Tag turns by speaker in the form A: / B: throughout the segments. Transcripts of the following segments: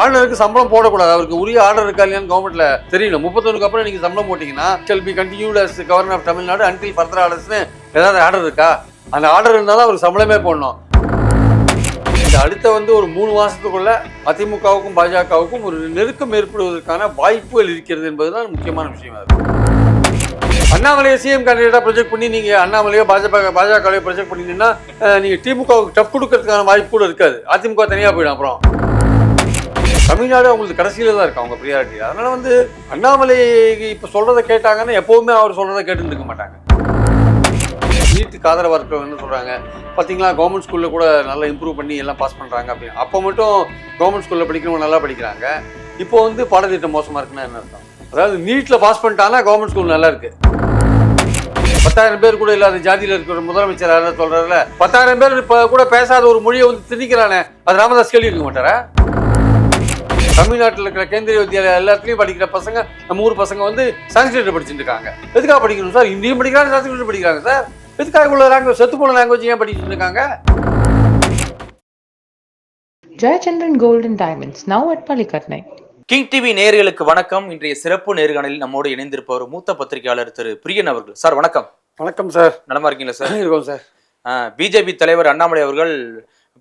A: ஆளுநருக்கு சம்பளம் போடக்கூடாது. அவருக்கு உரிய ஆர்டர் இருக்கா இல்லையான்னு கவர்மெண்ட்ல தெரியல. முப்பத்தொன்னுக்கு அப்புறம் நீங்க சம்பளம் போட்டீங்கன்னா shall be continued as governor of Tamil Nadu until further ஆர்டர்ஸ்னு ஏதாவது ஆர்டர் இருக்கா? அந்த ஆர்டர் இருந்தால் தான் அவருக்கு சம்பளமே போடணும். இந்த அடுத்த வந்து ஒரு மூணு மாசத்துக்குள்ள அதிமுகவுக்கும் பாஜகவுக்கும் ஒரு நெருக்கம் ஏற்படுவதற்கான வாய்ப்புகள் இருக்கிறது என்பதுதான் முக்கியமான விஷயம் அது. அண்ணாமலையை சிஎம் கேண்டிடேட்டா ப்ரொஜெக்ட் பண்ணி நீங்க அண்ணாமலையோ பாஜக பாஜகவையோ ப்ரொஜெக்ட் பண்ணீங்கன்னா நீங்கள் நீங்க திமுகவுக்கு டஃப் கொடுக்கறதுக்கான வாய்ப்பு கூட இருக்காது. அதிமுக தனியா போயிடும் அப்புறம். தமிழ்நாடு அவங்களுக்கு கடைசியில தான் இருக்கு அவங்க ப்ரியாரிட்டி அதனால வந்து அண்ணாமலை இப்போ சொல்றதை கேட்டாங்கன்னா எப்பவுமே அவர் சொல்றதை கேட்டு இருக்க மாட்டாங்க. வீட்டுக்கு ஆதரவாக இருக்கிறவங்க என்ன சொல்றாங்க கவர்மெண்ட் ஸ்கூலில் கூட நல்லா இம்ப்ரூவ் பண்ணி எல்லாம் பாஸ் பண்ணுறாங்க அப்படின்னு. அப்போ மட்டும் கவர்மெண்ட் ஸ்கூலில் படிக்கிறவங்க நல்லா படிக்கிறாங்க. இப்போ வந்து பாடத்திட்டம் மோசமாக இருக்குன்னா என்ன அர்த்தம்? அதாவது நீட்டில் பாஸ் பண்ணிட்டானா கவர்மெண்ட் ஸ்கூல் நல்லா இருக்கு. பத்தாயிரம் பேர் கூட இல்லாத ஜாதியில் இருக்கிற முதலமைச்சர் யாராவது சொல்றாருல? பத்தாயிரம் பேர் இப்போ கூட பேசாத ஒரு மொழியை வந்து திணிக்கிறானே. அது ராமதாஸ் கேள்வி இருக்க மாட்டாரா? தமிழ்நாட்டில் இருக்கிற கேந்திரிய வித்யாலயா எல்லாத்துலயும் படிக்கிற பசங்க நம்ம ஊர் பசங்க வந்து சான்ஸ்கிரிட் படிச்சுட்டு இருக்காங்க. எதுக்காக படிக்கணும் சார்? இந்தியும் படிக்கிறாங்க சான்ஸ்கிரிட் படிக்கிறாங்க சார். எதுக்காக இவ்வளோ லாங்குவேஜ் செத்து போன லாங்குவேஜ் ஏன் படிச்சுட்டு இருக்காங்க?
B: Gold and Diamonds, now at Palikatnai.
C: King TV நேயர்களுக்கு வணக்கம். இன்றைய சிறப்பு நேர்காணலில் நம்மோடு இணைந்திருப்பவர் மூத்த பத்திரிகையாளர் திரு பிரியன் அவர்கள். சார் வணக்கம்.
A: வணக்கம் சார்.
C: நலமா இருக்கீங்களா சார்?
A: இருக்கோம் சார்.
C: பிஜேபி தலைவர் அண்ணாமலை அவர்கள்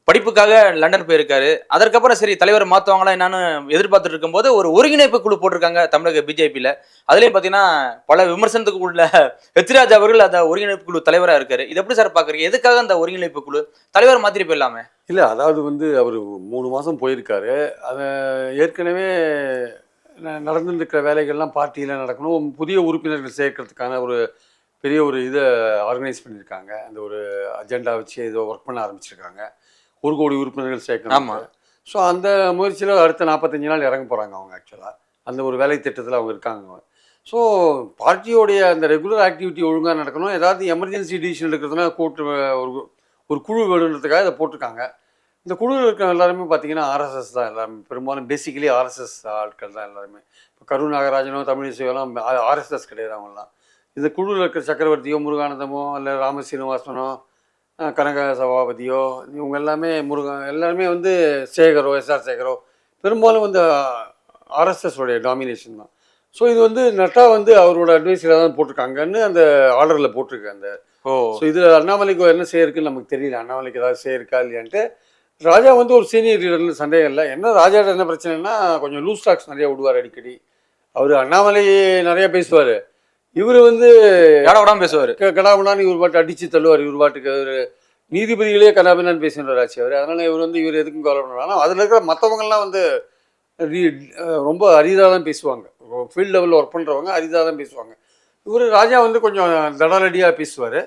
C: படிப்புக்காக லண்டன் போயிருக்காரு. அதற்கப்புறம் சரி தலைவர் மாற்றுவாங்களா என்னன்னு எதிர்பார்த்துட்டு இருக்கும்போது ஒரு ஒருங்கிணைப்பு குழு போட்டிருக்காங்க தமிழக பிஜேபியில். அதுலேயும் பார்த்தீங்கன்னா பல விமர்சனத்துக்கு உள்ள எத்திராஜ் அவர்கள் அந்த ஒருங்கிணைப்பு குழு தலைவராக இருக்காரு. இது எப்படி சார் பார்க்குறீங்க எதுக்காக அந்த ஒருங்கிணைப்பு குழு? தலைவர் மாத்திரி போயிடலாமே.
A: இல்லை அதாவது வந்து அவர் மூணு மாதம் போயிருக்காரு. அதை ஏற்கனவே நடந்துருக்கிற வேலைகள்லாம் பார்ட்டியில் நடக்கணும். புதிய உறுப்பினர்கள் சேர்க்கறதுக்கான ஒரு பெரிய ஒரு இதை ஆர்கனைஸ் பண்ணியிருக்காங்க. அந்த ஒரு அஜெண்டா வச்சு ஏதோ ஒர்க் பண்ண ஆரம்பிச்சிருக்காங்க. ஒரு கோடி உறுப்பினர்கள் சேர்க்கணும்
C: ஆமா.
A: ஸோ அந்த முயற்சியில் அடுத்த நாற்பத்தஞ்சு நாள் இறங்க போகிறாங்க அவங்க ஆக்சுவலாக அந்த ஒரு வேலை திட்டத்தில் அவங்க இருக்காங்க. ஸோ பார்ட்டியோடைய அந்த ரெகுலர் ஆக்டிவிட்டி ஒழுங்காக நடக்கணும். ஏதாவது எமர்ஜென்சி டிசிஷன் எடுக்கிறதுனா கூட்டு ஒரு ஒரு குழு வேணுன்றதுக்காக இதை போட்டிருக்காங்க. இந்த குழுவில் இருக்கிற எல்லாருமே பார்த்தீங்கன்னா ஆர்எஸ்எஸ் தான் எல்லாருமே. பெரும்பாலும் பேசிக்கலி ஆர்எஸ்எஸ் ஆட்கள் தான் எல்லாருமே. இப்போ கரு நாகராஜனோ தமிழிசையெல்லாம் ஆர்எஸ்எஸ் கிடையாது அவங்கலாம் இந்த குழுவில் இருக்கிற சக்கரவர்த்தியோ முருகானந்தமோ இல்லை ராம சீனிவாசனோ அஹ் கனக சபாபதியோ இவங்க எல்லாமே முருகன் எல்லாருமே வந்து சேகரோ எஸ்ஆர் சேகரோ பெரும்பாலும் வந்து ஆர்எஸ்எஸ் உடைய டாமினேஷன் தான். ஸோ இது வந்து நட்டா வந்து அவரோட அட்வைஸில் தான் போட்டிருக்காங்கன்னு அந்த ஆர்டரில் போட்டிருக்கு அந்த
C: ஓ.
A: ஸோ இது அண்ணாமலைக்கு என்ன செய்யிருக்குன்னு நமக்கு தெரியல. அண்ணாமலைக்கு ஏதாவது செய்யிருக்கா இல்லையான்ட்டு. ராஜா வந்து ஒரு சீனியர் லீடர்னு சந்தேகம் இல்லை. என்ன ராஜாட்ட என்ன பிரச்சனைனா கொஞ்சம் லூஸ் டாக்ஸ் நிறைய விடுவார் அடிக்கடி. அவர் அண்ணாமலை நிறைய பேசுவார். இவர் வந்து
C: யார விடாம பேசுவாரு.
A: கடாபடான்னு இவர் பாட்டு அடித்து தள்ளுவார் இவர் பாட்டுக்கு. அவர் நீதிபதிகளே கடாபினான்னு பேசினார் ஆச்சு அவர். அதனால் இவர் வந்து இவர் எதுக்கும் கவலைப்படணும் ஆனால் அதில் இருக்கிற மற்றவங்கெல்லாம் வந்து ரொம்ப அரிதாக தான் பேசுவாங்க ஃபீல்ட் லெவலில் ஒர்க் பண்ணுறவங்க அரிதாக தான் பேசுவாங்க. இவர் ராஜா வந்து கொஞ்சம் தடாலடியாக பேசுவார்.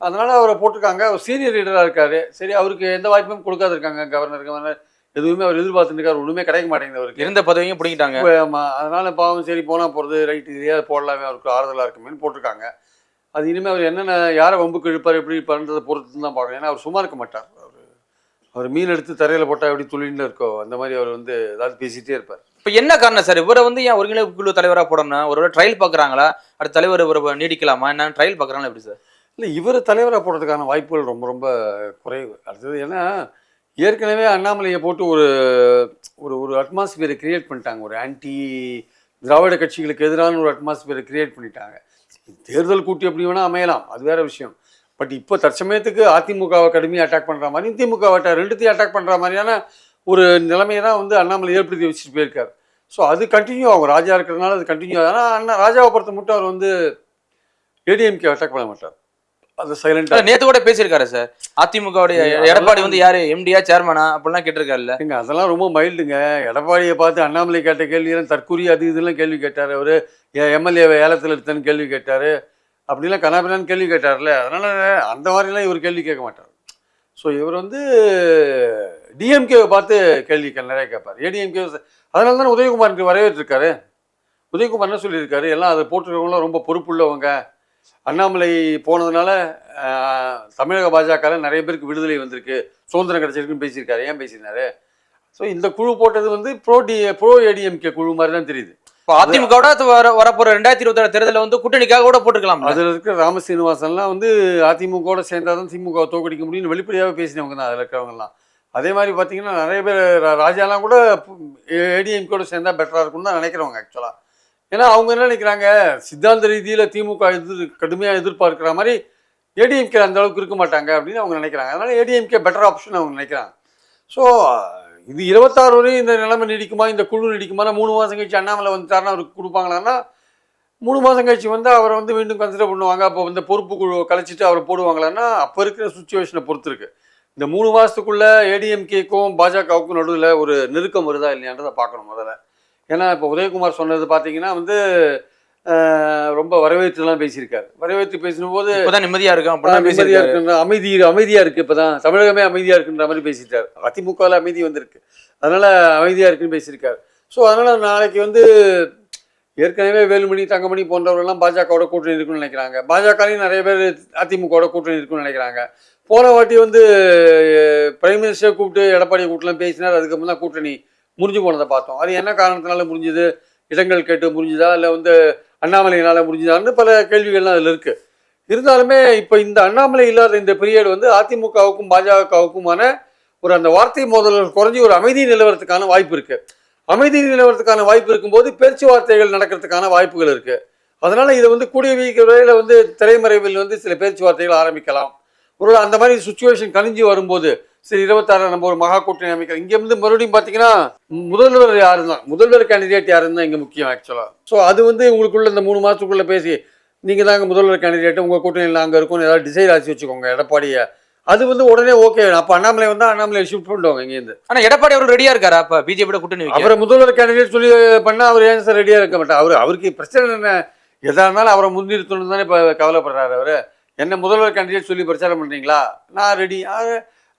A: அதனால் அவரை போட்டிருக்காங்க. அவர் சீனியர் லீடராக இருக்கார். சரி அவருக்கு எந்த வாய்ப்பும் கொடுக்காது இருக்காங்க கவர்னர் கவர்னர் எதுவுமே அவர் எதிர்பார்த்துட்டு இருக்காரு ஒன்றுமே கிடைக்க மாட்டேங்குது அவருக்கு.
C: இருந்த பதவியும் பிடிக்கிட்டாங்க
A: ஆமாம் அதனால பாவம் சரி போனால் போகிறது ரைட்டு இதையாவது போடலாமே அவருக்கு ஆறுதலாக இருக்குமேன்னு போட்டிருக்காங்க. அது இனிமேல் அவர் என்னென்ன யாரை வம்புக்கு இழுப்பார் எப்படி இருப்பாருன்றதை பொறுத்து தான் பார்க்கணும். ஏன்னா அவர் சும்மா இருக்க மாட்டார். அவர் அவர் மீன் எடுத்து தரையில் போட்டால் எப்படி துளின்னு இருக்கோ அந்த மாதிரி அவர் வந்து ஏதாவது பேசிகிட்டே இருப்பார்.
C: இப்ப என்ன காரணம் சார்? இவரை வந்து ஏன் ஒருங்கிணைப்பு குழு தலைவரா போடணும் ஒருவேளை ட்ரையல் பாக்குறாங்களா அடுத்த தலைவர் இவரை நீடிக்கலாமா? என்ன ட்ரையல் பாக்குறாங்களா எப்படி சார்?
A: இல்லை இவர் தலைவராக போடுறதுக்கான வாய்ப்புகள் ரொம்ப ரொம்ப குறைவு. அடுத்தது ஏன்னா ஏற்கனவே அண்ணாமலையை போட்டு ஒரு ஒரு ஒரு அட்மாஸ்பியரை கிரியேட் பண்ணிட்டாங்க. ஒரு ஆன்டி திராவிட கட்சிகளுக்கு எதிரான ஒரு அட்மாஸ்பியரை கிரியேட் பண்ணிட்டாங்க. தேர்தல் கூட்டி எப்படி வேணால் அமையலாம். அது வேற விஷயம். பட் இப்போ தற்சமயத்துக்கு அதிமுகவை கடுமையாக அட்டாக் பண்ணுற மாதிரி திமுகவை ரெண்டுத்தையும் அட்டாக் பண்ணுற மாதிரியான ஒரு நிலைமையை தான் வந்து அண்ணாமலை ஏற்படுத்தி வச்சுட்டு போயிருக்கார். ஸோ அது கண்டினியூ ஆகும். ராஜா இருக்கிறதுனால அது கண்டினியூ ஆகும். ஆனால் அண்ணா ராஜாவை பொறுத்த மட்டும் அவர் வந்து ஏடிஎம்கே அட்டாக் பண்ண மாட்டார். அது சைலண்டாக
C: நேத்து கூட பேசியிருக்காரு சார். அதிமுகவுடைய எடப்பாடி வந்து யாரு? எம்டியா சேர்மனா அப்படிலாம் கேட்டிருக்காருல்ல.
A: ஏங்க அதெல்லாம் ரொம்ப மைல்டுங்க எடப்பாடியை பார்த்து அண்ணாமலை கேட்ட கேள்வியெல்லாம் தற்கூரி அது இதெல்லாம் கேள்வி கேட்டார் அவர். எம்எல்ஏவை ஏலத்தில் எடுத்தேன்னு கேள்வி கேட்டார். அப்படிலாம் கனாபினான்னு கேள்வி கேட்டார்ல அதனால் அந்த மாதிரிலாம் இவர் கேள்வி கேட்க மாட்டார். ஸோ இவர் வந்து டிஎம்கேவை பார்த்து கேள்வி நிறைய கேட்பார். ஏடிஎம்கே அதனால தானே உதயகுமாருக்கு வரவேற்றிருக்காரு. உதயகுமார் என்ன சொல்லியிருக்காரு? எல்லாம் அதை போட்டிருக்கவங்களாம் ரொம்ப பொறுப்புள்ளவங்க. அண்ணாமலை போனதுனால தமிழக பாஜக நிறைய பேருக்கு விடுதலை வந்திருக்கு. சுதந்திரம் கிடைச்சிருக்குன்னு பேசியிருக்காரு. ஏன் பேசியிருந்தாரு? ஸோ இந்த குழு போட்டது வந்து ப்ரோ டி ப்ரோ ஏடிஎம்கே குழு மாதிரி தான் தெரியுது.
C: இப்போ அதிமுகவோட வர வரப்போற ரெண்டாயிரத்தி இருபத்தி ஆறு தேர்தலில் வந்து கூட்டணிக்காக கூட போட்டுக்கலாம்
A: அதில் இருக்கிற ராமசீனிவாசன்லாம் வந்து அதிமுகவோட சேர்ந்தா தான் திமுக தோக்கடிக்க முடியும்னு வெளிப்படையாகவே பேசினவங்க தான் அதில் இருக்கிறவங்கலாம். அதே மாதிரி பார்த்தீங்கன்னா நிறைய பேர் ராஜாலாம் கூட ஏடிஎம் கூட சேர்ந்தா பெட்டராக இருக்கும்னு தான் நினைக்கிறவங்க ஆக்சுவலாக ஏன்னா அவங்க என்ன நினைக்கிறாங்க? சித்தாந்த ரீதியில் திமுக எதிர் கடுமையாக எதிர்பார்க்குற மாதிரி ஏடிஎம்கே அந்த அளவுக்கு இருக்க மாட்டாங்க அப்படின்னு அவங்க நினைக்கிறாங்க. அதனால ஏடிஎம்கே பெட்டர் ஆப்ஷன் அவங்க நினைக்கிறாங்க. ஸோ இது இருபத்தாறு வரையும் இந்த நிலைமை நீடிக்குமா இந்த குழு நீடிக்குமா மூணு மாதம் கழிச்சு அண்ணாமலை வந்துட்டாருன்னா அவருக்கு கொடுப்பாங்களான்னா மூணு மாதம் கழிச்சு வந்து அவரை வந்து மீண்டும் கன்சிடர் பண்ணுவாங்க. அப்போ இந்த பொறுப்பு குழு கழிச்சிட்டு அவரை போடுவாங்களான்னா அப்போ இருக்கிற சுச்சுவேஷனை பொறுத்து இருக்கு. இந்த மூணு மாதத்துக்குள்ளே ஏடிஎம்கேக்கும் பாஜகவுக்கும் நடுவில் ஒரு நெருக்கம் வருதா இல்லையான்றதை பார்க்கணும் முதல்ல. ஏன்னா இப்போ உதயகுமார் சொன்னது பார்த்தீங்கன்னா வந்து ரொம்ப வரவேற்றுலாம் பேசியிருக்காரு. வரவேற்று பேசினபோது
C: இப்பதான் நிம்மதியா இருக்கும்
A: இப்பதான்
C: அப்படின்னு
A: நிம்மதியா
C: பேசியிருக்காரு.
A: இருக்குன்ற அமைதி அமைதியா இருக்கு இப்பதான். தமிழகமே அமைதியா இருக்குன்ற மாதிரி பேசிட்டாரு. அதிமுகவில் அமைதி வந்திருக்கு. அதனால அமைதியா இருக்குன்னு பேசியிருக்காரு. ஸோ அதனால நாளைக்கு வந்து ஏற்கனவே வேலுமணி தங்கமணி போன்றவர்கள்லாம் பாஜகவோட கூட்டணி இருக்குன்னு நினைக்கிறாங்க. பாஜகலையும் நிறைய பேர் அதிமுகவோட கூட்டணி இருக்குன்னு நினைக்கிறாங்க. போன வாட்டி வந்து பிரைம் மினிஸ்டர் கூப்பிட்டு எடப்பாடி கூட்டலாம் பேசினார். அதுக்கப்புறம் தான் கூட்டணி முறிஞ்சு போனதை பார்த்தோம். அது என்ன காரணத்தினால முடிஞ்சுது இடங்கள் கேட்டு முடிஞ்சுதா இல்லை வந்து அண்ணாமலையினால் முடிஞ்சுதான்னு பல கேள்விகள்லாம் அதில் இருக்குது இருந்தாலுமே இப்போ இந்த அண்ணாமலை இல்லாத இந்த பீரியட் வந்து அதிமுகவுக்கும் பாஜகவுக்குமான ஒரு அந்த வார்த்தை மோதல்கள் குறைஞ்சி ஒரு அமைதி நிலவரத்துக்கான வாய்ப்பு இருக்குது அமைதி நிலவரத்துக்கான வாய்ப்பு இருக்கும்போது பேச்சுவார்த்தைகள் நடக்கிறதுக்கான வாய்ப்புகள் இருக்குது அதனால் இதை வந்து கூடிய விரைவில் வந்து திரைமறைவில் வந்து சில பேச்சுவார்த்தைகள் ஆரம்பிக்கலாம். ஒரு அந்த மாதிரி சுச்சுவேஷன் கணிஞ்சு வரும்போது சரி இருபத்தாறு நம்ம ஒரு மகா கூட்டணி அமைக்கலாம் இங்க வந்து மறுபடியும் பார்த்தீங்கன்னா முதல்வர் யாரு தான் முதல்வர் கேண்டிடேட் யாருன்னு தான் இங்க முக்கியம் ஆக்சுவலா ஸோ அது வந்து உங்களுக்குள்ள இந்த மூணு மாசத்துக்குள்ள பேசி நீங்க தாங்க முதல்வர் கேண்டிடேட் உங்க கூட்டணியில் நாங்க இருக்கோம் ஏதாவது டிசைட் ஆச்சு வச்சுக்கோங்க எடப்பாடியை. அது வந்து உடனே ஓகே அப்ப அண்ணாமலை வந்தா அண்ணாமலை ஷிஃப்ட் பண்ணுவாங்க இங்கேருந்து
C: ஆனா எடப்பாடி அவர்கள் ரெடியா இருக்காரா? அப்ப பிஜேபியோட கூட்டணி
A: அவரை முதல்வர் கேண்டிடேட் சொல்லி பண்ணா அவர் ஏன் சார் ரெடியா இருக்க மாட்டார்? அவர் அவருக்கு பிரச்சனை என்ன? எதா இருந்தாலும் அவரை முன்னிறுத்தணும் தானே இப்போ கவலைப்படுறாரு அவர். என்ன முதல்வர் கேண்டிடேட் சொல்லி பிரச்சாரம் பண்றீங்களா? நான் ரெடி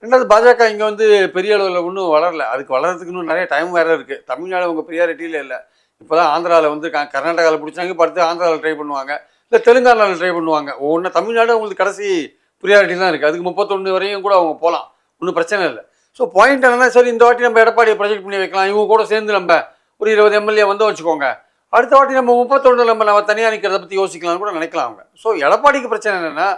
A: ரெண்டாவது பாஜக இங்கே வந்து பெரிய அளவில் ஒன்றும் வளரல. அதுக்கு வளர்றதுக்கு இன்னும் நிறைய டைம் வேறு இருக்குது தமிழ்நாடு அவங்க ப்ரியாரிட்டியில் இல்லை. இப்போ தான் ஆந்திராவில் வந்து க- கர்நாடகாவில் பிடிச்சாங்க இப்போ அடுத்து ஆந்திராவில் ட்ரை பண்ணுவாங்க. இல்லை தெலுங்கானாவில் ட்ரை பண்ணுவாங்க. ஒன்று தமிழ்நாடு உங்களுக்கு கடைசி ப்ரியாரிட்டி தான் இருக்குது அதுக்கு முப்பத்தொன்று வரையும் கூட அவங்க போகலாம் ஒன்றும் பிரச்சனை இல்லை. ஸோ பாயிண்ட் என்னன்னா சரி இந்த வாட்டி நம்ம எடப்பாடியை ப்ரொஜெக்ட் பண்ணி வைக்கலாம். இவங்க கூட சேர்ந்து நம்ம ஒரு இருபது எம்எல்ஏ வந்து வச்சுக்கோங்க. அடுத்த வாட்டி நம்ம முப்பத்தொன்று நம்ம நம்ம தனியாக நிற்கிறத பற்றி யோசிக்கலாம்னு கூட நினைக்கலாம் அவங்க. ஸோ எடப்பாடிக்கு பிரச்சனை என்னென்னா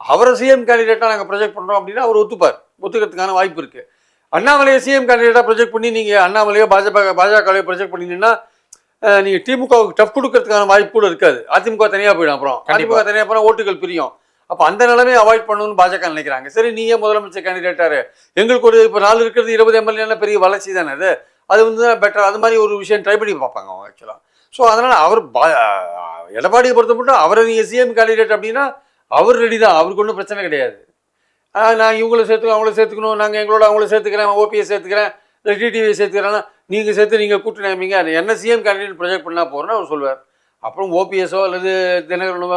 A: அவரை சிஎம் கேண்டிடேட்டாக நாங்கள் ப்ரொஜெக்ட் பண்ணுறோம் அப்படின்னா அவர் ஒத்துப்பார். ஒத்துக்கிறதுக்கான வாய்ப்பு இருக்குது அண்ணாமலையை சிஎம் கேண்டிடேட்டாக ப்ரொஜெக்ட் பண்ணி நீங்கள் அண்ணாமலையோ பாஜக பாஜகவையோ ப்ரொஜெக்ட் பண்ணிங்கன்னா நீங்கள் திமுகவுக்கு டஃப் கொடுக்கறதுக்கான வாய்ப்பு கூட இருக்காது. அதிமுக தனியாக போயிடும் அப்புறம். அதிமுக தனியாக போனால் ஓட்டுகள் பிரியும். அப்போ அந்த நிலைமையை அவாய்ட் பண்ணணும்னு பாஜக நினைக்கிறாங்க. சரி நீயே முதலமைச்சர் கேண்டிடேட்டாரு எங்களுக்கு ஒரு இப்போ நாலு இருக்கிறது இருபது எம்எல்ஏனா பெரிய வளர்ச்சி தானே அது? அது வந்து பெட்டர் அது மாதிரி ஒரு விஷயம் ட்ரை பண்ணி பார்ப்பாங்க அவங்க ஆக்சுவலாக ஸோ அதனால் அவர் பா எடப்பாடியை பொறுத்த மட்டும் அவரை நீங்கள் சிஎம் கேண்டிடேட் அப்படின்னா அவர் ரெடி தான். அவருக்கு ஒன்றும் பிரச்சனை கிடையாது. நான் இவங்கள சேர்த்துக்கணும் அவங்கள சேர்த்துக்கணும் நாங்கள் எங்களோட அவங்கள சேர்த்துக்கிறேன் ஓபிஎஸ் சேர்த்துக்கிறேன் இல்லை டிடிவி சேர்த்துக்கிறேன்னா நீங்கள் சேர்த்து நீங்கள் கூட்டு நியமிங்க என்ன சிஎம் கேண்டிடேட் ப்ரொஜெக்ட் பண்ணால் போகிறோன்னு அவர் சொல்லுவார். அப்புறம் ஓபிஎஸோ அல்லது தினகரனோ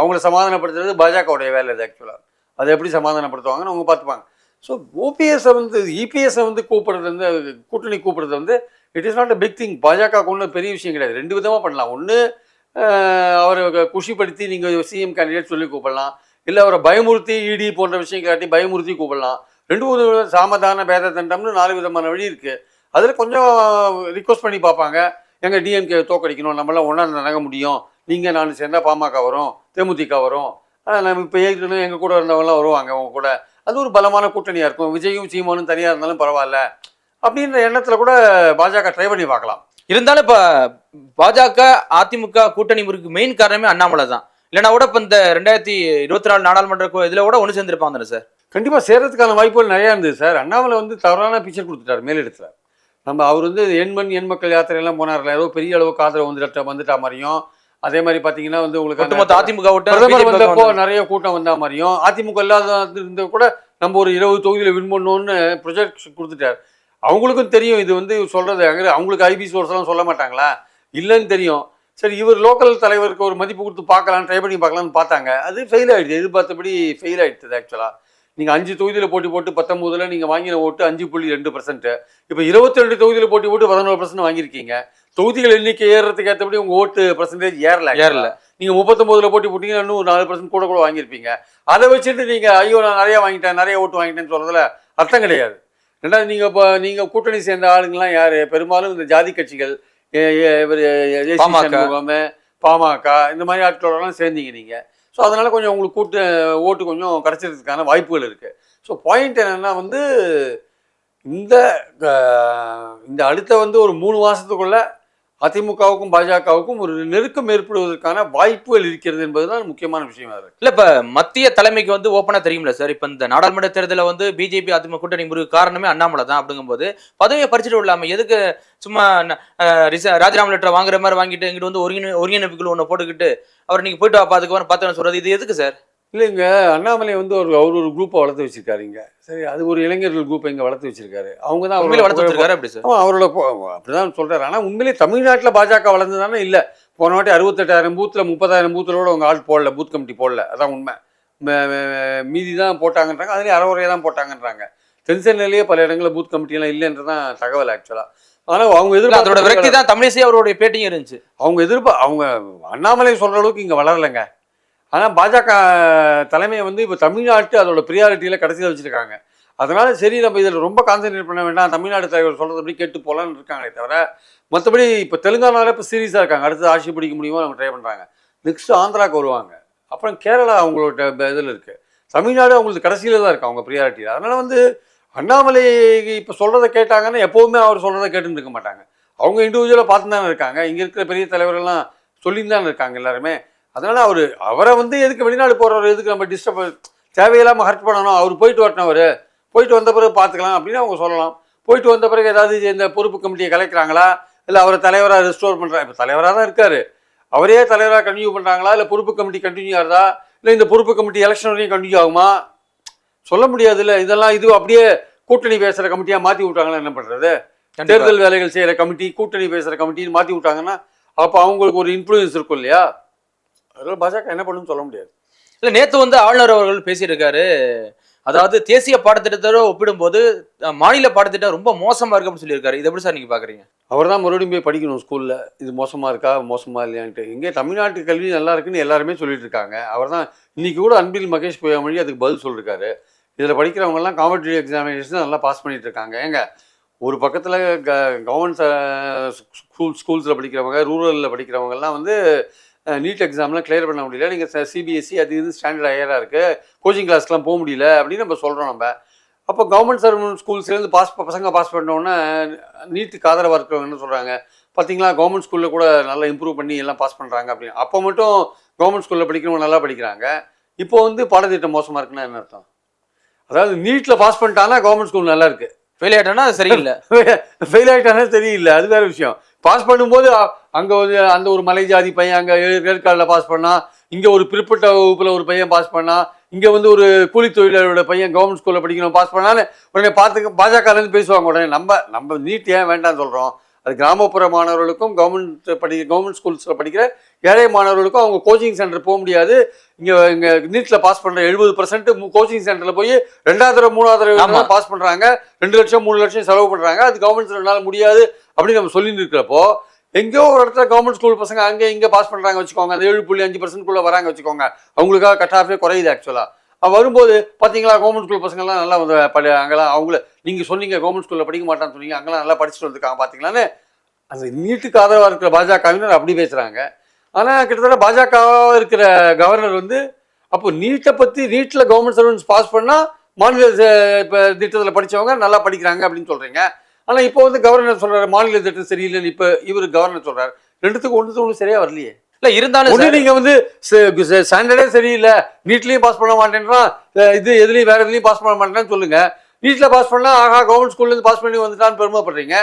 A: அவங்கள சமாதானப்படுத்துறது பாஜகவுடைய வேலை இது ஆக்சுவலாக அதை எப்படி சமாதானப்படுத்துவாங்கன்னு அவங்க பார்த்துப்பாங்க. ஸோ ஓபிஎஸ்ஸை வந்து இபிஎஸ்ஸை வந்து கூப்பிடுறது வந்து கூட்டணி கூப்பிடுறது வந்து it is not a big thing பாஜக ஒன்றும் பெரிய விஷயம் கிடையாது. ரெண்டு விதமாக பண்ணலாம். ஒன்று அவரை குஷிப்படுத்தி நீங்கள் சிஎம் கேண்டிடேட் சொல்லி கூப்பிடலாம். இல்லை அவரை பயமுறுத்தி இடி போன்ற விஷயம் காட்டி பயமுறுத்தி கூப்பிடலாம். ரெண்டு ஒரு சாமதான பேத தண்டம்னு நாலு விதமான வழி இருக்குது அதில் கொஞ்சம் ரிக்வஸ்ட் பண்ணி பார்ப்பாங்க. எங்கள் டிஎம்கே தோக்கடிக்கணும் நம்மளாம் ஒன்றா நடக்க முடியும். நீங்கள் நான் சேர்ந்தால் பாமக வரும் தேமுதிக வரும். நம்ம இப்போ ஏற்கனவே எங்கள் கூட இருந்தவங்களாம் வருவாங்க அவங்க கூட. அது ஒரு பலமான கூட்டணியாக இருக்கும். விஜயும் சீமானும் தனியாக இருந்தாலும் பரவாயில்ல. அப்படின்ற எண்ணத்தில் கூட பாஜக ட்ரை பண்ணி பார்க்கலாம்.
C: இருந்தாலும் இப்போ பாஜக அதிமுக கூட்டணி முறைக்கு மெயின் காரணமே அண்ணாமலை தான். இல்லைன்னா கூட இப்ப இந்த ரெண்டாயிரத்தி இருபத்தி நாலு நாடாளுமன்ற இதுல கூட ஒண்ணு சேர்ந்திருப்பாங்க தானே சார்?
A: கண்டிப்பாக சேர்றதுக்கான வாய்ப்புகள் நிறையா இருந்தது சார். அண்ணாமலை வந்து தவறான பிக்சர் கொடுத்துட்டார் மேலிடத்தில். நம்ம அவர் வந்து எண்மண் எண் மக்கள் யாத்திரையெல்லாம் போனார்ல. ஏதோ பெரிய அளவுக்கு ஆதரவு வந்துட்ட வந்துட்டா மாதிரியும் அதே மாதிரி பார்த்தீங்கன்னா வந்து உங்களுக்கு
C: அதிமுக
A: பிரதமர் வந்தப்போ
C: வந்து-
A: நிறைய கூட்டம் வந்தா மாதிரியும் அதிமுக இல்லாத இருந்த கூட நம்ம ஒரு இருபது தொகுதியில் வின் பண்ணோம்னு ப்ரொஜெக்ட் கொடுத்துட்டார். அவங்களுக்கும் தெரியும் இது வந்து சொல்றது அங்க அவங்களுக்கு ஐபி சோர்ஸ்லாம் சொல்ல மாட்டாங்களா? இல்லைன்னு தெரியும். சரி இவர் லோக்கல் தலைவருக்கு ஒரு மதிப்பு கொடுத்து பார்க்கலாம் ட்ரை பண்ணி பார்க்கலாம்னு பார்த்தாங்க. அது ஃபெயில் ஆயிடுச்சு எதிர்பார்த்தபடி ஃபெயில் ஆயிடுச்சு ஆக்சுவலாக நீங்கள் அஞ்சு தொகுதியில் போட்டி போட்டு பத்தொம்போதில் நீங்கள் வாங்கின ஓட்டு அஞ்சு புள்ளி ரெண்டு பர்சன்ட் இப்போ இருபத்தி ரெண்டு தொகுதியில் போட்டி போட்டு பதினோரு பர்சன்ட் வாங்கியிருக்கீங்க. தொகுதிகள் எண்ணிக்கை ஏறுறதுக்கு ஏற்றபடி உங்கள் ஓட்டு பர்சன்டேஜ் ஏறல
C: ஏறல.
A: நீங்க முப்பத்தொன்பதுல போட்டி போட்டீங்கன்னா இன்னும் நாலு பர்சன்ட் கூட கூட வாங்கியிருப்பீங்க. அதை வச்சுட்டு நீங்க ஐயோ நான் நிறைய வாங்கிட்டேன் நிறைய ஓட்டு வாங்கிட்டேன்னு சொல்றதுல அர்த்தம் கிடையாது. ரெண்டாவது நீங்க இப்போ நீங்க கூட்டணி சேர்ந்த ஆளுங்கெல்லாம் யாரு? பெரும்பாலும் இந்த ஜாதி கட்சிகள்
C: பாமக.
A: சண்முகம், பாமக இந்த மாதிரி ஆட்களோடலாம் சேர்ந்தீங்க நீங்க ஸோ அதனால கொஞ்சம் உங்களுக்கு கூட்டு ஓட்டு கொஞ்சம் கிடைச்சிறதுக்கான வாய்ப்புகள் இருக்கு ஸோ பாயிண்ட் என்னன்னா வந்து இந்த இந்த அடுத்த வந்து ஒரு மூணு மாசத்துக்குள்ள அதிமுகவுக்கும் பாஜகவுக்கும் ஒரு நெருக்கம் ஏற்படுவதற்கான வாய்ப்புகள் இருக்கிறது என்பதுதான் முக்கியமான விஷயமா இருக்கு
C: இல்ல இப்ப மத்திய தலைமைக்கு வந்து ஓப்பனா தெரியும்ல சார் இப்ப இந்த நாடாளுமன்ற தேர்தலில் வந்து பிஜேபி அதிமுக கூட்டணி முறிவு காரணமே அண்ணாமலை தான் அப்படிங்கும்போது பதவியை பறிச்சுட்டு இல்லாம எதுக்கு சும்மா ராஜினாமா லெட்டர் வாங்குற மாதிரி வாங்கிட்டு இங்கிட்டு வந்து ஒருங்கிணை ஒருங்கிணைப்புக்குள்ள ஒன்று போட்டுக்கிட்டு அவர் நீங்க போயிட்டு வாப்பா அதுக்கு அப்புறம் சொல்றது. இது எதுக்கு சார்
A: இல்லைங்க அண்ணாமலை வந்து ஒரு அவர் ஒரு குரூப்பை வளர்த்து வச்சிருக்காரு இங்க. சரி அது ஒரு இளைஞர்கள் குரூப்பை இங்க வளர்த்து வச்சிருக்காரு. அவங்க தான்
C: உண்மையில வளர்த்து வச்சிருக்காரு அப்படி சார்
A: அவரோட அப்படிதான் சொல்றாரு. ஆனா உண்மையிலே தமிழ்நாட்டுல பாஜக வளர்ந்து தானே இல்ல. போன வாட்டி அறுபத்தெட்டாயிரம் பூத்துல முப்பதாயிரம் பூத்துல உங்க ஆள் போடல பூத் கமிட்டி போடல. அதான் உண்மை. மீதி தான் போட்டாங்கன்றாங்க அதுலேயும் அறவுரையாக தான் போட்டாங்கன்றாங்க. தென்சென்னையிலேயே பல இடங்களில் பூத் கமிட்டியெல்லாம் இல்லைன்றதான் தகவல் ஆக்சுவலா ஆனா அவங்க
C: அதோட விரக்தி தான் தமிழிசை அவருடைய பேட்டியும் இருந்துச்சு.
A: அவங்க எதிர்ப்பா அவங்க அண்ணாமலை சொல்ற அளவுக்கு இங்க வளரலைங்க. ஆனால் பாஜக தலைமையை வந்து இப்போ தமிழ்நாட்டு அதோட ப்ரியாரிட்டியில் கடைசியில் வச்சிருக்காங்க. அதனால் சரி நம்ம இதில் ரொம்ப கான்சென்ட்ரேட் பண்ண வேண்டாம். தமிழ்நாடு தலைவர் சொல்றதுபடி கேட்டு போகலான்னு இருக்காங்களே தவிர மற்றபடி இப்போ தெலுங்கானால இப்போ சீரியஸாக இருக்காங்க. அடுத்து ஆட்சி பிடிக்க முடியுமோ அவங்க ட்ரை பண்ணுறாங்க நெக்ஸ்ட் ஆந்திராவுக்கு வருவாங்க. அப்புறம் கேரளா அவங்களோட இதில் இருக்குது தமிழ்நாடு அவங்களுக்கு கடைசியில் தான் இருக்கு அவங்க ப்ரியாரிட்டியில் அதனால் வந்து அண்ணாமலை இப்போ சொல்கிறத கேட்டாங்கன்னா எப்போவுமே அவர் சொல்கிறத கேட்டுன்னு இருக்க மாட்டாங்க. அவங்க இண்டிவிஜுவலாக பார்த்து தானே இருக்காங்க. இங்கே இருக்கிற பெரிய தலைவர்கள்லாம் சொல்லின்னு தானே இருக்காங்க எல்லாருமே. அதனால அவர் அவரை வந்து எதுக்கு வெளிநாடு போறவர் எதுக்கு நம்ம டிஸ்டர்ப் தேவையில்லாமல் ஹர்ட் பண்ணணும்? அவர் போயிட்டு வரட்டும் அவர். போயிட்டு வந்த பிறகு பார்த்துக்கலாம் அப்படின்னு அவங்க சொல்லலாம். போயிட்டு வந்த பிறகு ஏதாவது இந்த பொறுப்பு கமிட்டியை கலைக்கிறாங்களா? இல்லை அவரை தலைவராக ரெஸ்டோர் பண்ணுறாங்க இப்போ தலைவராக தான் இருக்காரு. அவரே தலைவராக கண்டினியூ பண்ணுறாங்களா இல்லை பொறுப்பு கமிட்டி கண்டினியூ ஆகுதா? இல்லை இந்த பொறுப்பு கமிட்டி எலெக்ஷன் வரையும் கண்டினியூ ஆகுமா? சொல்ல முடியாதுல்ல. இதெல்லாம் இது அப்படியே கூட்டணி பேசுகிற கமிட்டியாக மாற்றி விட்டாங்களா என்ன பண்ணுறது. தேர்தல் வேலைகள் செய்கிற கமிட்டி கூட்டணி பேசுகிற கமிட்டின்னு மாற்றி விட்டாங்கன்னா அப்போ அவங்களுக்கு ஒரு இன்ஃப்ளூயன்ஸ் இருக்கும் இல்லையா? அதனால பாஜக என்ன பண்ணுன்னு சொல்ல முடியாது.
C: இல்ல நேத்து வந்து ஆளுநர் அவர்கள் பேசியிருக்காரு. அதாவது தேசிய பாடத்திட்டத்தோட ஒப்பிடும்போது மாநில பாடத்திட்டம் ரொம்ப மோசமா இருக்கு அப்படின்னு சொல்லியிருக்காரு. இது எப்படி சார் நீங்க பாக்குறீங்க?
A: அவர் தான் மறுபடியும் போய் படிக்கணும் ஸ்கூலில். இது மோசமாக இருக்கா? மோசமாக இல்லையான்ட்டு. இங்கே தமிழ்நாட்டு கல்வி நல்லா இருக்குன்னு எல்லாருமே சொல்லிட்டு இருக்காங்க. அவர் தான் இன்னைக்கு கூட அன்பில் மகேஷ் பொய்யாமொழி அதுக்கு பதில் சொல்லியிருக்காரு இதில் படிக்கிறவங்கலாம் காம்படிட்டிவ் எக்ஸாமினேஷன் நல்லா பாஸ் பண்ணிட்டு இருக்காங்க. ஏங்க ஒரு பக்கத்தில் க கவர்மெண்ட் ஸ்கூல் ஸ்கூல்ஸில் படிக்கிறவங்க ரூரலில் படிக்கிறவங்கலாம் வந்து நீட் எக்ஸாம்லாம் கிளியர் பண்ண முடியல. நீங்கள் சிபிஎஸ்சி அது இது ஸ்டாண்டர்ட் ஹையராக இருக்குது கோச்சிங் கிளாஸ்க்கெலாம் போக முடியல அப்படின்னு நம்ம சொல்கிறோம் நம்ம. அப்போ கவர்மெண்ட் சர்வன் ஸ்கூல்ஸ்லேருந்து பாஸ் பசங்க பாஸ் பண்ணோன்னே நீட்டுக்கு ஆதரவாக இருக்கிறவங்கன்னு சொல்கிறாங்க பார்த்தீங்களா கவர்மெண்ட் ஸ்கூலில் கூட நல்லா இம்ப்ரூவ் பண்ணி எல்லாம் பாஸ் பண்ணுறாங்க அப்படின்னு. அப்போ மட்டும் கவர்மெண்ட் ஸ்கூலில் படிக்கிறவங்க நல்லா படிக்கிறாங்க. இப்போ வந்து பாடத்திட்டம் மோசமாக இருக்குன்னா என்ன அர்த்தம்? அதாவது நீட்டில் பாஸ் பண்ணிட்டாங்கன்னா கவர்மெண்ட் ஸ்கூல் நல்லா இருக்குது
C: ஃபெயில் ஆயிட்டானா சரியில்லை.
A: ஃபெயில் ஆயிட்டானா தெரியல அது வேற விஷயம். பாஸ் பண்ணும்போது அங்கே வந்து அந்த ஒரு மலை ஜாதி பையன் அங்கே ஏற்காடில் பாஸ் பண்ணால் இங்கே ஒரு பிற்பட்ட வகுப்பில் ஒரு பையன் பாஸ் பண்ணால் இங்கே வந்து ஒரு கூலி தொழிலாளரோட பையன் கவர்மெண்ட் ஸ்கூலில் படிக்கணும் பாஸ் பண்ணான்னு உடனே பார்த்து பாஜகலேருந்து பேசுவாங்க உடனே. நம்ம நம்ம நீட் ஏன் வேண்டாம்னு சொல்கிறோம் அது கிராமப்புற மாணவர்களுக்கும் கவர்மெண்ட் படி கவர்மெண்ட் ஸ்கூல்ஸில் படிக்கிற ஏழை மாணவர்களுக்கும் அவங்க கோச்சிங் சென்டர் போக முடியாது. இங்கே இங்கே நீட்டில் பாஸ் பண்ணுற எழுபது பர்சன்ட் கோச்சிங் சென்டரில் போய் ரெண்டாவது தடவை மூணாவது. தடவை பாஸ் பண்ணுறாங்க ரெண்டு லட்சம் மூணு லட்சம் செலவு பண்ணுறாங்க அது கவர்மெண்ட் ஸ்கூல்னால முடியாது அப்படின்னு நம்ம சொல்லிட்டு இருக்கிறப்போ எங்கேயோ ஒரு இடத்துல கவர்மெண்ட் ஸ்கூல் பசங்க அங்கே இங்கே பாஸ் பண்ணுறாங்க வச்சுக்கோங்க. அந்த ஏழு புள்ளி அஞ்சு பர்சன்ட்குள்ளே வராங்க வச்சுக்கோங்க. அவங்களுக்காக கட் ஆஃபே குறையுது ஆக்சுவலாக வரும்போது பார்த்தீங்களா கவர்மெண்ட் ஸ்கூல் பசங்கள்லாம் நல்லா வந்து படி அங்கெல்லாம் அவங்கள நீங்கள் சொன்னீங்க கவர்மெண்ட் ஸ்கூலில் படிக்க மாட்டான்னு சொன்னீங்க அங்கெல்லாம் நல்லா படிச்சுட்டு வந்திருக்காங்க பார்த்தீங்களான்னு அந்த நீட்டுக்கு ஆதரவாக இருக்கிற பாஜகவினர் அப்படி பேசுகிறாங்க ஆனால் கிட்டத்தட்ட பாஜகவாக இருக்கிற கவர்னர் வந்து அப்போ நீட்டை பற்றி நீட்டில் கவர்மெண்ட் சர்வன்ஸ் பாஸ் பண்ணால் மாநில இப்போ திட்டத்தில் படித்தவங்க நல்லா படிக்கிறாங்க அப்படின்னு சொல்கிறீங்க ஆனால் இப்போ வந்து கவர்னர் சொல்கிறார் மாநில திட்டம் சரியில்லைன்னு இப்போ இவர் கவர்னர் சொல்கிறார் ரெண்டுத்துக்கும் ஒன்று ஒன்று சரியாக வரலையே.
C: இல்ல இருந்தாலும்
A: நீங்க வந்து ஸ்டாண்டர்டே சரியில்லை. நீட்லயும் பாஸ் பண்ண மாட்டேன்றான் இது எதுலயும் வேற எதுலயும் பாஸ் பண்ண மாட்டேன்னு சொல்லுங்க. நீட்ல பாஸ் பண்ணா ஆஹா கவர்மெண்ட் ஸ்கூல்ல இருந்து பாஸ் பண்ணி வந்துட்டான்னு பெருமைப்படுறீங்க.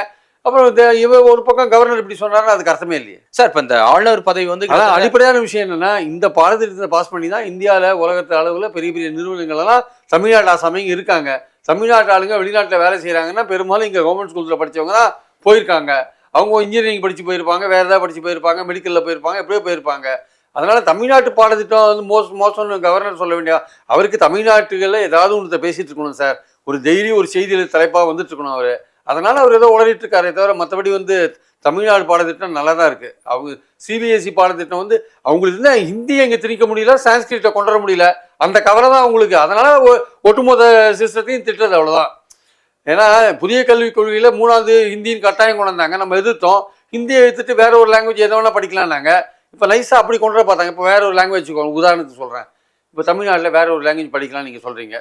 A: அப்புறம் இந்த இவ ஒரு பக்கம் கவர்னர் இப்படி சொன்னாருன்னா அதுக்கு அர்த்தமே இல்லையே.
C: சார் இப்ப இந்த ஆளுநர் பதவி வந்து
A: அடிப்படையான விஷயம் என்னன்னா இந்த பாடத்திட்டத்தை பாஸ் பண்ணி தான் இந்தியாவில் உலகத்து அளவில் பெரிய பெரிய நிறுவனங்கள் எல்லாம் தமிழ்நாட்டு ஆசாமிங்க இருக்காங்க. தமிழ்நாட்டு ஆளுங்க வெளிநாட்டில் வேலை செய்கிறாங்கன்னா பெரும்பாலும் இங்கே கவர்மெண்ட் ஸ்கூல்ஸில் படிச்சவங்க தான் போயிருக்காங்க. அவங்க இன்ஜினியரிங் படித்து போயிருப்பாங்க வேறு ஏதாவது படித்து போயிருப்பாங்க மெடிக்கலில் போயிருப்பாங்க எப்படியோ போயிருப்பாங்க. அதனால் தமிழ்நாட்டு பாடத்திட்டம் வந்து மோச மோசம்னு கவர்னர் சொல்ல வேண்டிய அவருக்கு தமிழ்நாட்டுகளில் ஏதாவது ஒன்றத்தை பேசிகிட்டு இருக்கணும் சார். ஒரு டெய்லி ஒரு செய்தியில் தலைப்பாக வந்துட்டு இருக்கணும் அவர். அதனால் அவர் ஏதோ உளறிட்டு இருக்காரே தவிர மற்றபடி வந்து தமிழ்நாடு பாடத்திட்டம் நல்லா தான் இருக்குது அவங்க சிபிஎஸ்சி பாடத்திட்டம் வந்து அவங்களுக்கு என்ன ஹிந்தியை இங்கே திணிக்க முடியல சான்ஸ்கிரிட்டை கொண்டு வர முடியல அந்த கவலை தான் அவங்களுக்கு. அதனால் ஒட்டுமொத்த சிஸ்டத்தையும் திட்டுறது அவ்வளோதான் ஏன்னா புதிய கல்விக் கொள்கையில் மூணாவது ஹிந்தின்னு கட்டாயம் கொண்டு வந்தாங்க. நம்ம எதிர்த்தோம். ஹிந்தியை எடுத்துட்டு வேற ஒரு லாங்குவேஜ் எதை வேணால் படிக்கலாம்னாங்க. இப்போ நைஸாக அப்படி கொண்டு வர பார்த்தாங்க. இப்போ வேற ஒரு லாங்குவேஜ் உதாரணத்துக்கு சொல்கிறேன் இப்போ தமிழ்நாட்டில் வேற ஒரு லாங்குவேஜ் படிக்கலாம் நீங்கள் சொல்கிறீங்க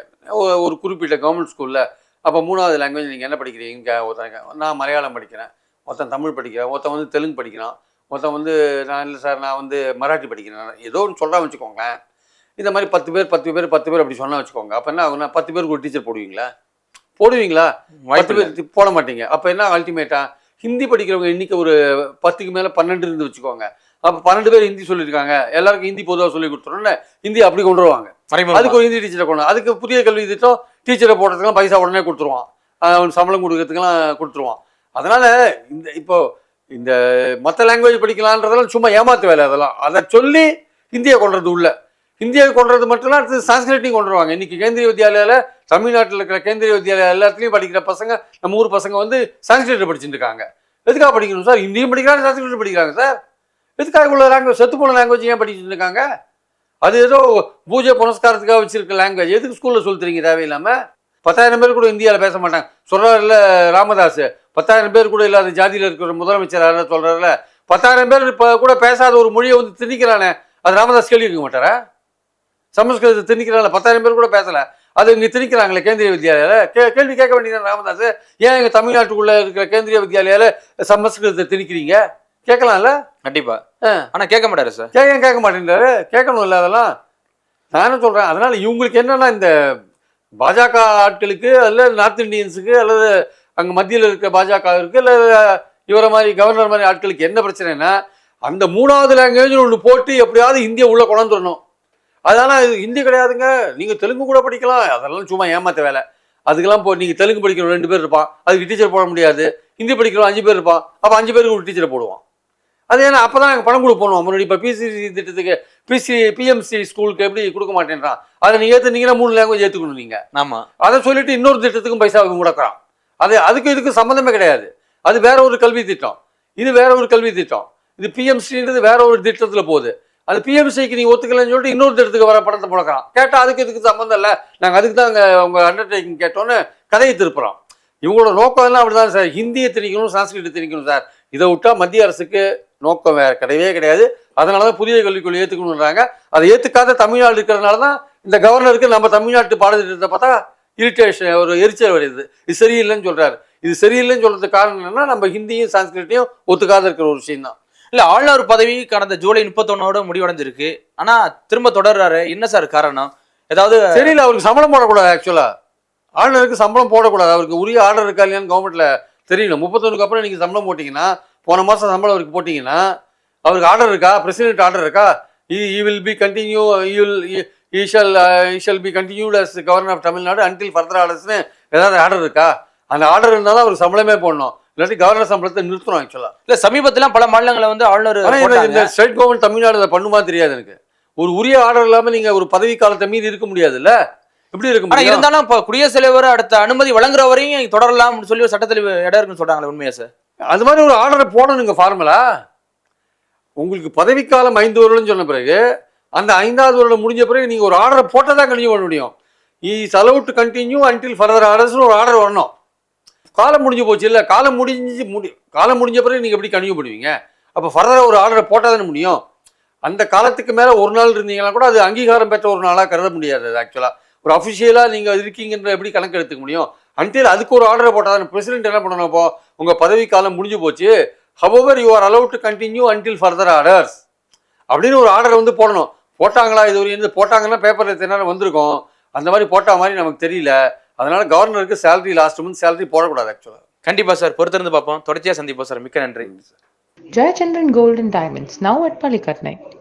A: ஒரு குறிப்பிட்ட கவர்மெண்ட் ஸ்கூலில் அப்போ மூணாவது லாங்குவேஜ் நீங்கள் என்ன படிக்கிறீங்க? ஒருத்தங்க நான் மலையாளம் படிக்கிறேன். ஒருத்தன் தமிழ் படிக்கிறேன். ஒருத்தன் வந்து தெலுங்கு படிக்கிறான். ஒருத்தன் வந்து நான் இல்லை சார் நான் வந்து மராட்டி படிக்கிறேன். ஏதோ ஒன்று சொல்கிறேன் வச்சுக்கோங்களேன். இந்த மாதிரி பத்து பேர் பத்து பேர் பத்து பேர் அப்படி சொன்னால் வச்சுக்கோங்க. அப்போ என்ன ஆகுனா பத்து பேருக்கு ஒரு டீச்சர் போடுவீங்களா? போடுவீங்களா?
C: வாய்ப்பு
A: போட மாட்டீங்க. அப்போ என்ன அல்டிமேட்டா ஹிந்தி படிக்கிறவங்க எண்ணிக்கை ஒரு பத்துக்கு மேலே பன்னெண்டு இருந்து வச்சுக்கோங்க. அப்போ பன்னெண்டு பேர் ஹிந்தி சொல்லியிருக்காங்க. எல்லாருக்கும் ஹிந்தி பொதுவாக சொல்லி கொடுத்துருவோம்ல ஹிந்தி அப்படி கொண்டு வருவாங்க. அதுக்கு ஒரு ஹிந்தி டீச்சரை கொண்டு. அதுக்கு புதிய கல்வி திட்டம் டீச்சரை போடுறதுக்கெல்லாம் பைசா உடனே கொடுத்துருவான். அவனுக்கு சம்பளம் கொடுக்கறதுக்கெல்லாம் கொடுத்துருவான். அதனால இந்த இப்போ இந்த மற்ற லாங்குவேஜ் படிக்கலான்றதெல்லாம் சும்மா ஏமாத்து வேலை அதெல்லாம். அதை சொல்லி ஹிந்தியை கொண்டுறது உள்ள. ஹிந்தியை கொண்டுறது மட்டும் இல்ல, அடுத்து சான்ஸ்கிரிட்டையும் கொண்டு வருவாங்க இன்னைக்கு கேந்திரிய வித்யாலயாவில் தமிழ்நாட்டில் இருக்கிற கேந்திரிய வித்யாலயா எல்லாத்துலேயும் படிக்கிற பசங்க நம்ம ஊர் பசங்க வந்து சான்ஸ்கிரிட் படிச்சுட்டு இருக்காங்க எதுக்காக படிக்கணும் சார்? ஹிந்தியும் படிக்கிறாங்க சான்ஸ்கிரிட் படிக்கிறாங்க சார். எதுக்காக உள்ள லாங்குவேஜ் செத்து போன லாங்குவேஜ் ஏன் படிச்சுட்டு இருக்காங்க அது ஏதோ பூஜை புனஸ்காரத்துக்காக வச்சிருக்க லாங்குவேஜ் எதுக்கு ஸ்கூலில் சொல்லி தேவையில்லாமல் பத்தாயிரம் பேர் கூட இந்தியாவில் பேச மாட்டாங்க. சொல்கிறாருல ராமதாஸ் பத்தாயிரம் பேர் கூட இல்லாத ஜாதியில் இருக்கிற முதலமைச்சர் யாரும் சொல்கிறாருல பத்தாயிரம் பேர் இப்போ கூட பேசாத ஒரு மொழியை வந்து திணிக்கிறானே அது ராமதாஸ் கேள்வி கேட்க மாட்டாரா? சமஸ்கிருதத்தை திணிக்கிறாங்களே பத்தாயிரம் பேர் கூட பேசல. அது இங்கே திணிக்கிறாங்களே கேந்திரிய வித்யாலயால. கே கேள்வி கேட்க வேண்டியது ராமதாஸ்? ஏன் எங்கள் தமிழ்நாட்டுக்குள்ளே இருக்கிற கேந்திரிய வித்யாலயால சமஸ்கிருதத்தை திணிக்கிறீங்க? கேட்கலாம்ல?
C: கண்டிப்பா.
A: ஆ.
C: ஆனா கேட்க மாட்டாரு சார்.
A: கேட்க கேட்க மாட்டேங்கிறாரு கேட்கணும்ல அதெல்லாம். நானும் சொல்கிறேன் அதனால இவங்களுக்கு என்னன்னா இந்த பாஜக ஆட்களுக்கு அல்லது நார்த் இந்தியன்ஸுக்கு அல்லது அங்கே மத்தியில் இருக்க பாஜகவிற்கு அல்லது இவரை மாதிரி கவர்னர் மாதிரி ஆட்களுக்கு என்ன பிரச்சனைனா அந்த மூணாவது லாங்குவேஜ் ஒன்று போட்டு எப்படியாவது இந்தியை உள்ளே கொண்டாந்துடணும் அதனால் இது ஹிந்தி கிடையாதுங்க. நீங்கள் தெலுங்கு கூட படிக்கலாம். அதெல்லாம் சும்மா ஏமாத்த வேலை. அதுக்கெல்லாம் போ நீங்கள் தெலுங்கு படிக்கிறோம் ரெண்டு பேர் இருப்பான். அதுக்கு டீச்சர் போட முடியாது. ஹிந்தி படிக்கிறோம் அஞ்சு பேர் இருப்பான். அப்போ அஞ்சு பேருக்கு ஒரு டீச்சரை போடுவான். அது ஏன்னா அப்போ தான் நாங்கள் பணம் கொடுப்போம் முன்னாடி இப்போ பிசிசி திட்டத்துக்கு பிசி பிஎம்சி ஸ்கூலுக்கு எப்படி கொடுக்க மாட்டேன்றான். அதை நீங்கள் ஏற்றுனீங்கன்னா மூணு லாங்குவேஜ் ஏற்றுக்கணும் நீங்கள்
C: ஆமா.
A: அதை சொல்லிட்டு இன்னொரு திட்டத்துக்கும் பைசா முடக்கிறான். அது அதுக்கு இதுக்கு சம்மந்தமே கிடையாது. அது வேற ஒரு கல்வி திட்டம். இது வேற ஒரு கல்வி திட்டம். இது பிஎம்சின்றது வேற ஒரு திட்டத்தில் போகுது. அது பிஎம்சிக்கு நீ ஒத்துக்கலன்னு சொல்லிட்டு இன்னொரு இடத்துக்கு வர படத்தை முடக்கிறான் கேட்டால் அதுக்கு இதுக்கு சம்மந்தம் இல்லை. நாங்கள் அதுக்கு தான் அங்கே உங்கள் அண்டர்டேக்கிங் கேட்டோன்னு கதையை திருப்புறோம். இவங்களோட நோக்கம் எல்லாம் அப்படிதான் சார். ஹிந்தியை திணிக்கணும் சான்ஸ்கிரிட் திணிக்கணும் சார். இதை விட்டால் மத்திய அரசுக்கு நோக்கம் வேறு கிடையவே கிடையாது. அதனால தான் புதிய கல்விக் கொள்கை ஏற்றுக்கணுன்றாங்க அதை ஏற்றுக்காத தமிழ்நாடு இருக்கிறதுனால தான் இந்த கவர்னருக்கு நம்ம தமிழ்நாட்டு பாடத்திட்டத்தை பார்த்தா இரிட்டேஷன் ஒரு எரிச்சல் வருது. இது சரியில்லைன்னு சொல்கிறாரு இது சரியில்லைன்னு சொல்கிறதுக்கு காரணம் என்னன்னா நம்ம ஹிந்தியும் சான்ஸ்கிரிட்டையும் ஒத்துக்காத இருக்கிற ஒரு விஷயம் தான்
C: இல்ல ஆளுநர் பதவி கடந்த ஜூலை முப்பத்தொன்னோட முடிவடைஞ்சிருக்கு. ஆனா திரும்ப தொடர்றாரு. என்ன சார் காரணம்? ஏதாவது
A: தெரியல அவருக்கு சம்பளம் போடக்கூடாது ஆக்சுவலா ஆளுநருக்கு சம்பளம் போடக்கூடாது. அவருக்கு உரிய ஆர்டர் இருக்கா இல்லையான்னு கவர்மெண்ட்ல தெரியல. முப்பத்தொன்னுக்கு அப்புறம் நீங்க சம்பளம் போட்டீங்கன்னா போன மாசம் சம்பளம் அவருக்கு போட்டீங்கன்னா அவருக்கு ஆர்டர் இருக்கா? பிரசிடென்ட் ஆர்டர் இருக்கா? He will be continue you'll he shall he shall be continued as governor of Tamil Nadu until further ஆர்டர்ஸ்னு ஏதாவது ஆர்டர் இருக்கா? அந்த ஆர்டர் இருந்தால் தான் அவருக்கு சம்பளமே போடணும். இல்லாட்டி கவர்னர் சம்பளத்தை நிறுத்தணும் ஆக்சுவலா
C: இல்ல சமீபத்துல பல மாநிலங்களை வந்து ஆளுநர்
A: ஆனா இந்த-
C: போட்டாங்க.
A: ஸ்டேட் கவர்மெண்ட் தமிழ்நாடு அதை பண்ணுமா தெரியாது எனக்கு. ஒரு உரிய ஆர்டர் இல்லாம நீங்க ஒரு பதவி காலத்தை மீறி இருக்க முடியாதுல்ல? எப்படி இருக்க
C: ஆனா
A: முடியும்?
C: இருந்தாலும் இப்ப குடியரசுத் தலைவர் அடுத்த அனுமதி வழங்குற வரையும் தொடரலாம்னு சொல்லி ஒரு சட்டத்தில் இடம் இருக்குன்னு சொல்றாங்களே உண்மையா சார்
A: அது மாதிரி ஒரு ஆர்டரை போடணுங்க ஃபார்முலா உங்களுக்கு பதவிக்காலம் ஐந்து வருடம்னு சொன்ன பிறகு அந்த ஐந்தாவது வருடம் முடிஞ்ச பிறகு நீங்கள் ஒரு ஆர்டரை போட்டால் தான் கண்டினியூ பண்ண முடியும் is allowed to continue until further ஆர்டர்ஸ்னு ஒரு ஆர்டர் வரணும். காலம் முடிஞ்சு போச்சு இல்லை. காலம் முடிஞ்சு முடி காலம் முடிஞ்ச பிறகு நீங்கள் எப்படி கண்டினியூ பண்ணுவீங்க? அப்போ ஃபர்தராக ஒரு ஆர்டரை போட்டால் தானே முடியும்? அந்த காலத்துக்கு மேலே ஒரு நாள் இருந்தீங்கன்னா கூட அது அங்கீகாரம் பெற்ற ஒரு நாளாக கருத முடியாது அது ஆக்சுவலாக ஒரு அஃபிஷியலாக நீங்கள் இருக்கீங்கன்ற எப்படி கணக்கு எடுத்துக்க முடியும்? அன்டில் அதுக்கு ஒரு ஆர்டரை போட்டால் தானே. பிரசிடென்ட் என்ன பண்ணணும் அப்போ உங்கள் பதவி காலம் முடிஞ்சு போச்சு. However you are allowed to continue until further orders அப்படின்னு ஒரு ஆர்டரை வந்து போடணும். போட்டாங்களா? இது ஒரு இருந்து போட்டாங்கன்னா பேப்பரில் தினம் வந்திருக்கும்? அந்த மாதிரி போட்டால் மாதிரி நமக்கு தெரியல. அதனால கவர்னருக்கு சேலரி லாஸ்ட் மந்த் சேலரி போடக்கூடாது ஆக்சுவலாக
C: கண்டிப்பா சார். பொறுத்திருந்து பார்ப்போம். தொடர்ச்சியா சந்திப்போம் சார். மிக்க நன்றி.
B: Gold and Diamonds, now at Palikatnai.